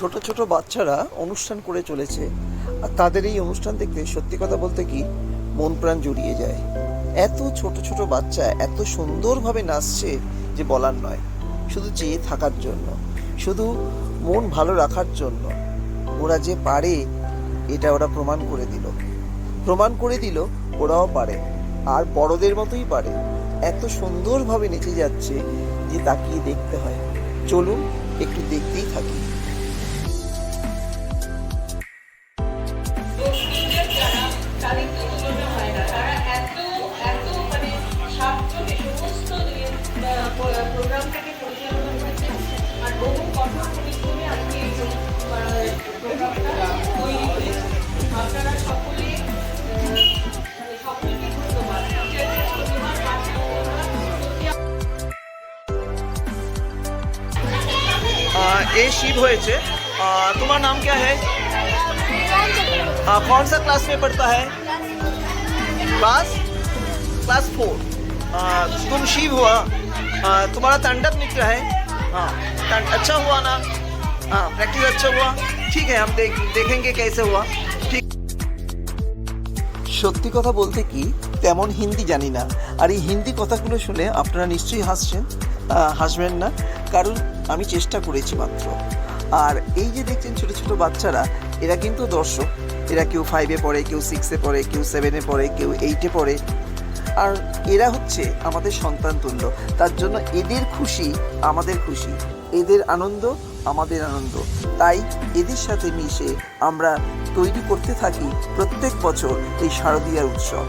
ছোট ছোট বাচ্চারা অনুষ্ঠান করে চলেছে। আর তাদের এই অনুষ্ঠান দেখতে সত্যি কথা বলতে কি, মন প্রাণ জুড়িয়ে যায়। এত ছোট ছোট বাচ্চা এত সুন্দরভাবে নাচছে যে বলার নয়। শুধু চেয়ে থাকার জন্য, শুধু মন ভালো রাখার জন্য। ওরা যে পারে, এটা ওরা প্রমাণ করে দিল। প্রমাণ করে দিল, ওরাও পারে। আর বড়দের মতোই পারে। এত সুন্দরভাবে নেচে যাচ্ছে যে তাকিয়ে দেখতে হয়। চলুন, একটু দেখতেই থাকি। এ শিব হয়েছে তোমার नाम क्या है आ, कौन सा क्लास में पढ़ता है क्लास क्लास फोर तुम शिव हुआ आ, तुम्हारा तांडव नृत्य है हाँ तांड- अच्छा हुआ ना हाँ प्रैक्टिस अच्छा हुआ ठीक है हम देख देखेंगे कैसे हुआ ঠিক সত্যি কথা বলতে কি তেমন হিন্দি জানি না আর এই হিন্দি কথাগুলো শুনে আপনারা নিশ্চয়ই হাসছেন আহ, হাসবেন না, কারণ আমি চেষ্টা করেছি মাত্র। আর এই যে দেখছেন ছোট ছোট বাচ্চারা, এরা কিন্তু দর্শক। এরা কেউ ফাইভে পড়ে, কেউ সিক্সে পড়ে, কেউ সেভেনে পড়ে, কেউ এইটে পড়ে। আর এরা হচ্ছে আমাদের সন্তান তুল্য। তার জন্য এদের খুশি আমাদের খুশি। এদের আনন্দ আমাদের আনন্দ। তাই এদের সাথে মিশে আমরা তৈরি করতে থাকি প্রত্যেক বছর এই শারদীয়ার উৎসব।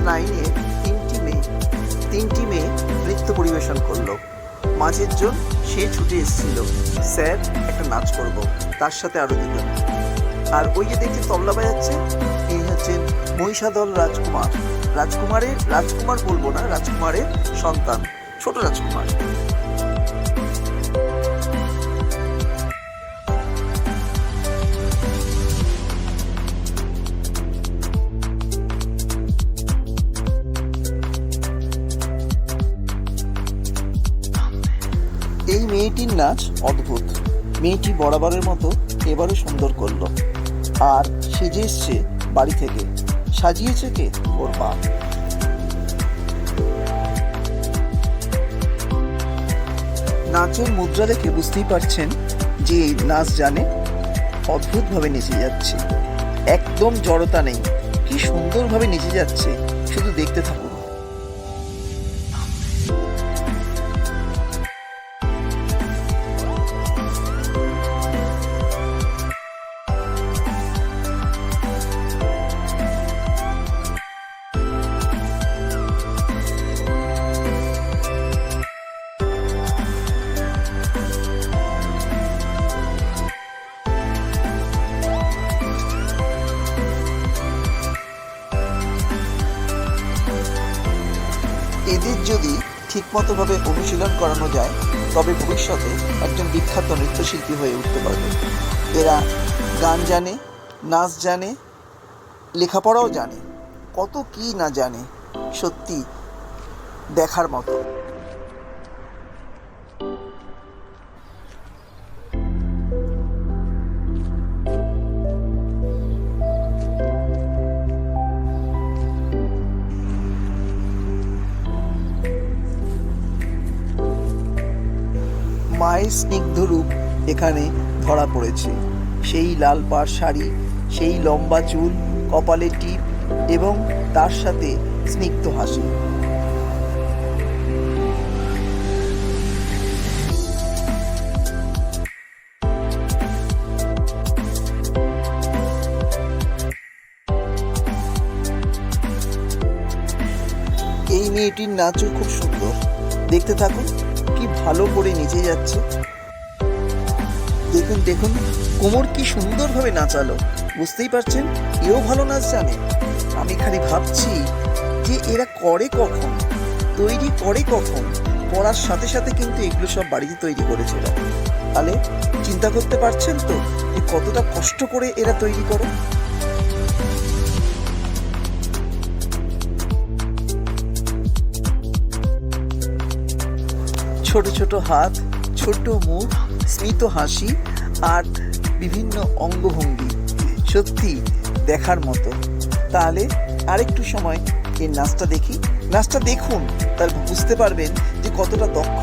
নাইনে তিনটি মেয়ে তিনটি মেয়ে নৃত্য পরিবেশন করল। মাঝের জন, সে ছুটে এসেছিল। স্যার, একটা নাচ করব। তার সাথে আরও দুজন। আর ওই যে দেখছি তবলা বাজাচ্ছে, এই হচ্ছেন মহিষাদল রাজকুমার। রাজকুমারের, রাজকুমার বলব না, রাজকুমারের সন্তান, ছোট রাজকুমার। নাচ অদ্ভুত। মেয়েটি বরাবরের মতো এবারও সুন্দর করল। আর সেজে এসছে বাড়ি থেকে। সাজিয়েছে কে? ওর মা। নাচের মুদ্রা দেখে বুঝতেই পারছেন যে নাচ জানে অদ্ভুতভাবে নেচে যাচ্ছে। একদম জড়তা নেই। কি সুন্দরভাবে নেচে যাচ্ছে, শুধু দেখতে থাকুন। ঠিকমতোভাবে অনুশীলন করানো যায়, তবে ভবিষ্যতে একজন বিখ্যাত নৃত্যশিল্পী হয়ে উঠতে পারবে। এরা গান জানে, নাচ জানে, লেখাপড়াও জানে। কত কি না জানে, সত্যি দেখার মতো। স্নিগ্ধ রূপ এখানে ধরা পড়েছে। সেই লাল পাড় শাড়ি, সেই লম্বা চুল, কপালে টিপ এবং তার সাথে স্নিগ্ধ হাসি। এই মেয়েটির নাচও খুব সুন্দর। দেখতে থাকুন। কি ভালো করে নেচে যাচ্ছে? দেখুন দেখুন, কোমর কি সুন্দরভাবে নাচালো। বুঝতেই পারছেন, এও ভালো নাচ জানে আমি খালি ভাবছি যে এরা করে কখন, তৈরি করে কখন, পড়ার সাথে সাথে কিন্তু এগুলো সব বাড়িতে তৈরি করেছে এরা তাহলে চিন্তা করতে পারছেন তো যে কতটা কষ্ট করে এরা তৈরি করে? ছোট ছোট হাত ছোট মুখ, স্মিত হাসি আর বিভিন্ন অঙ্গভঙ্গি। সত্যি দেখার মতো। তাহলে আরেকটু সময় এই নাচটা দেখি। নাচটা দেখুন, তাহলে বুঝতে পারবেন যে কতটা দক্ষ।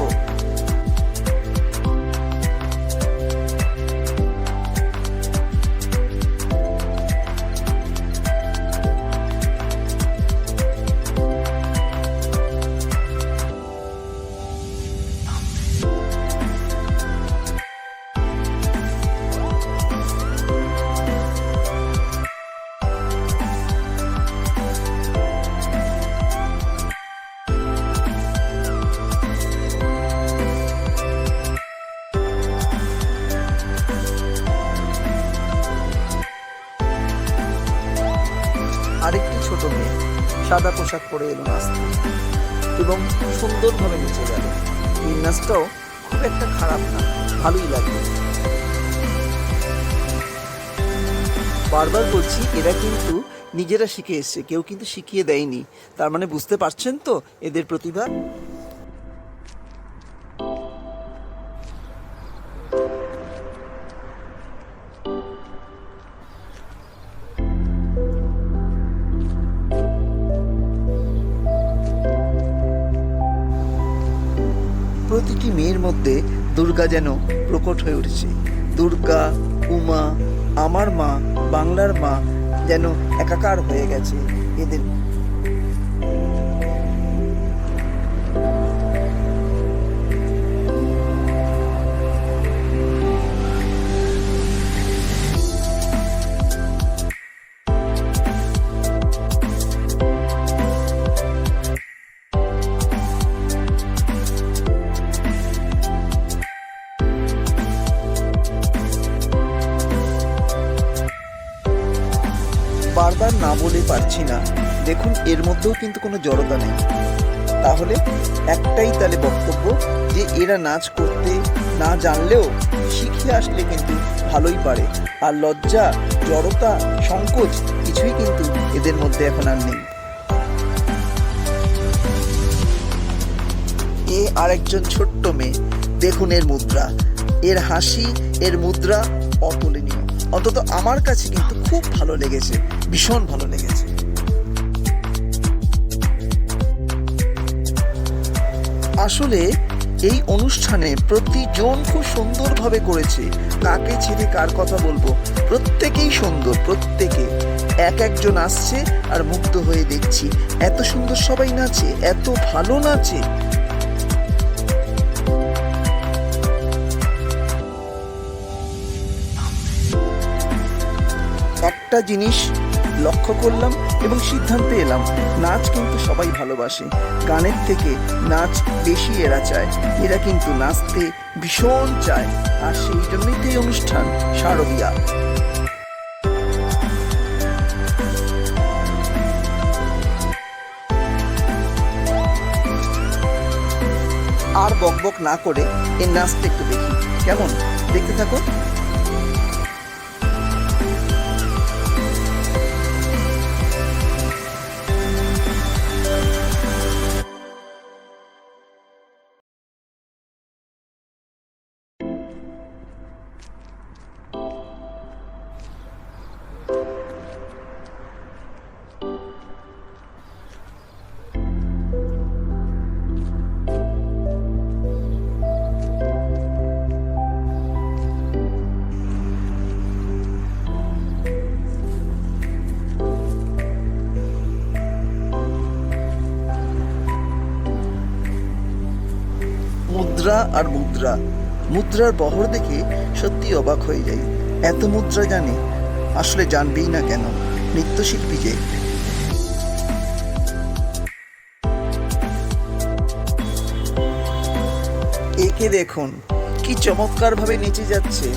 সাদা পোশাক পরে এলো নাচতে। এবং সুন্দরভাবে নেচে গেল। এই নাচটাও খুব একটা খারাপ না, ভালোই লাগল। বারবার বলছি, এরা কিন্তু নিজেরা শিখে এসছে, কেউ কিন্তু শিখিয়ে দেয়নি। তার মানে বুঝতে পারছেন তো এদের প্রতিভা? যেন প্রকট হয়ে উঠেছে। দুর্গা, উমা, আমার মা, বাংলার মা যেন একাকার হয়ে গেছে। এদের কিন্তু কোনো জড়তা নেই। তাহলে একটাই তাহলে বক্তব্য যে এরা নাচ করতে না জানলেও শিখে আসলে কিন্তু ভালোই পারে। আর লজ্জা, জড়তা, সংকোচ কিছুই কিন্তু এদের মধ্যে এখন আর নেই। এ আরেকজন ছোট্ট মেয়ে, দেখুন এর মুদ্রা। এর হাসি, এর মুদ্রা অতুলনীয়। অন্তত আমার কাছে কিন্তু খুব ভালো লেগেছে, ভীষণ ভালো লেগেছে। আসলে এই অনুষ্ঠানে প্রতিজন খুব সুন্দরভাবে করেছে। কাকে ছেড়ে কার কথা বলব? প্রত্যেকেই সুন্দর, প্রত্যেকে। এক একজন আসছে আর মুগ্ধ হয়ে দেখছি। এত সুন্দর সবাই নাচে, এত ভালো নাচে। একটা জিনিস লক্ষ্য করলাম এবং সিদ্ধান্তে এলাম, নাচ কিন্তু সবাই ভালোবাসে। গানের থেকে নাচ বেশি এরা চায়। এরা কিন্তু নাচতে ভীষণ চায়। আর সেই জন্যই এই অনুষ্ঠান, শারদিয়া। আর বকবক না করে এই নাচটা একটু দেখি। কেমন? দেখতে থাকো। মুদ্রা আর মুদ্রা। মুদ্রার বহর দেখে সত্যি অবাক হয়ে যাই। এত মুদ্রা জানে, আসলে জানবেই না কেন, নৃত্যশিল্পী যে। একে দেখুন, কি চমৎকার ভাবে নেচে যাচ্ছে।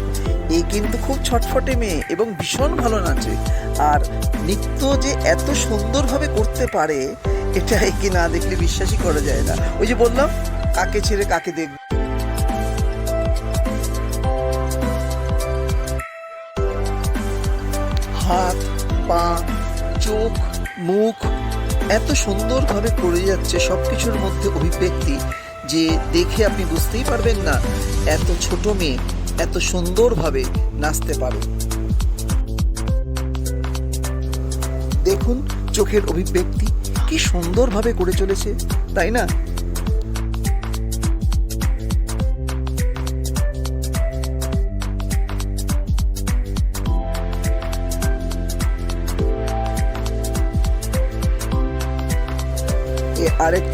এ কিন্তু খুব ছটফটে মেয়ে এবং ভীষণ ভালো নাচে। আর নৃত্য যে এত সুন্দরভাবে করতে পারে, এটা একে না দেখলে বিশ্বাসই করা যায় না। ওই যে বললাম কাকে ছেড়ে কাকে দেখ হাত, পা, চোখ, মুখ এত সুন্দরভাবে করে যাচ্ছে সব কিছুর মধ্যে অভিব্যক্তি যে দেখে আপনি বুঝতেই পারবেন না এত ছোট মেয়ে এত সুন্দরভাবে নাচতে পারে। দেখুন চোখের অভিব্যক্তি, কি সুন্দরভাবে করে চলেছে, তাই না?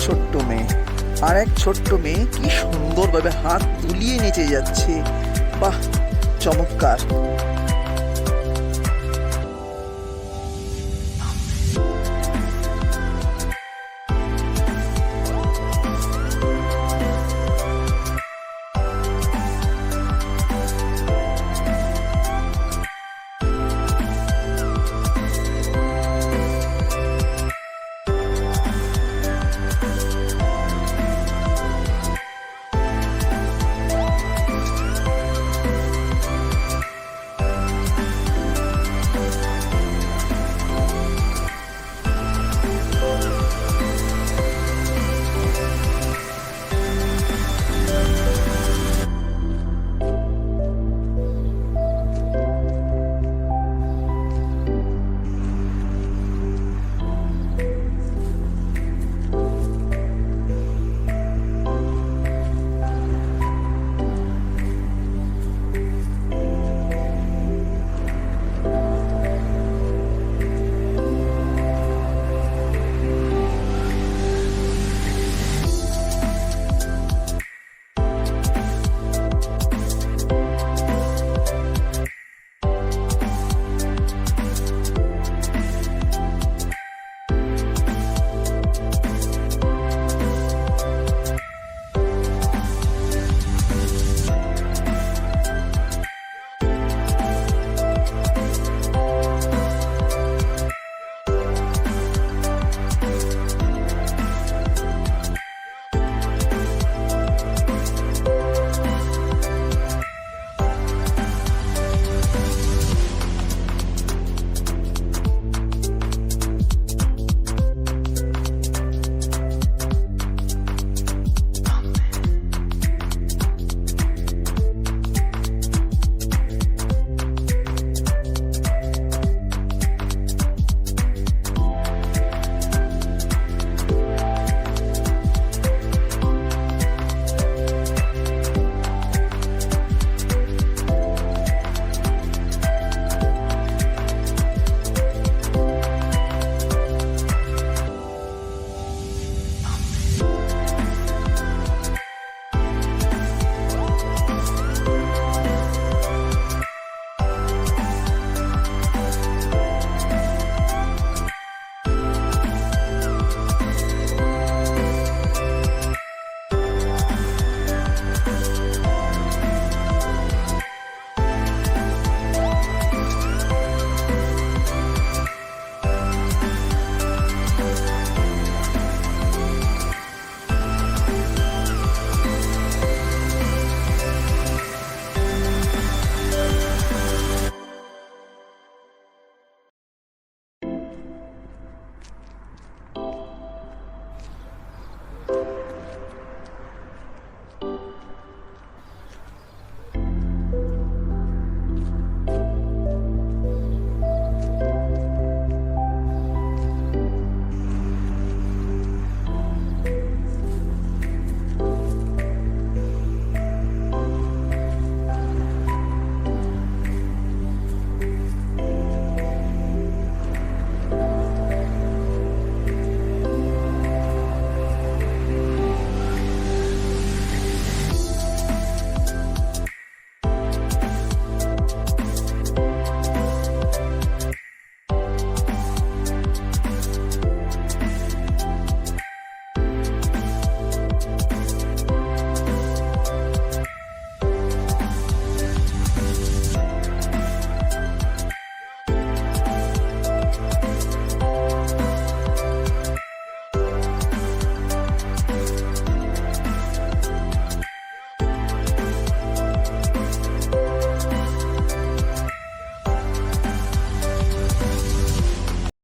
ছোট্ট মেয়ে। আর এক ছোট্ট মেয়ে কি সুন্দরভাবে হাত তুলিয়ে নেচে যাচ্ছে। বাহ চমৎকার।